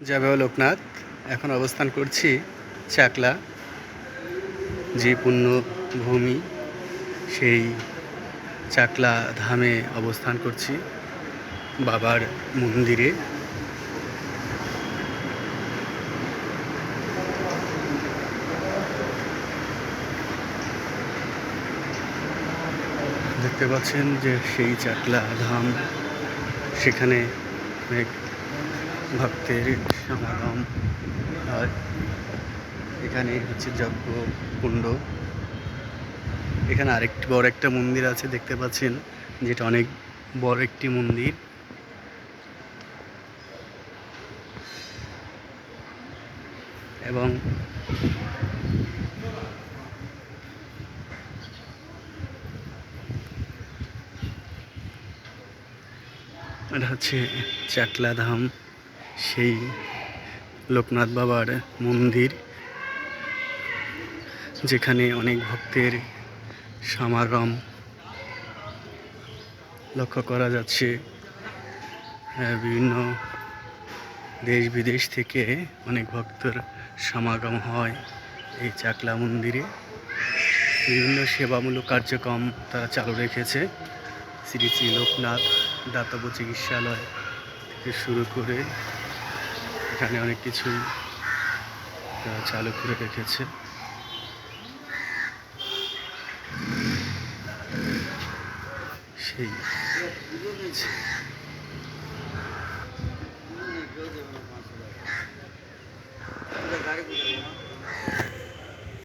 যাবে লোকনাথ, এখন অবস্থান করছি চাকলা, যে পুণ্যভূমি সেই চাকলা ধামে অবস্থান করছি বাবার মন্দিরে। দেখতে পাচ্ছেন যে সেই চাকলা ধাম, সেখানে অনেক ভক্তের সমাগম। হয় এখানে হচ্ছে যজ্ঞ কুণ্ড এখানে আরেকটি বড় একটা মন্দির আছে, দেখতে পাচ্ছেন, যেটা অনেক বড় একটি মন্দির। এবং এটা হচ্ছে চাকলা ধাম সেই লোকনাথ বাবার মন্দির, যেখানে অনেক ভক্তের সমাগম লক্ষ্য করা যাচ্ছে। বিভিন্ন দেশ বিদেশ থেকে অনেক ভক্তর সমাগম হয় এই চাকলা মন্দিরে। বিভিন্ন সেবামূলক কার্যক্রম তারা চালু রেখেছে। শ্রী শ্রী লোকনাথ দাতব্য চিকিৎসালয় থেকে শুরু করে এখানে অনেক কিছুই চালু করে রেখেছে। সেই গাড়ি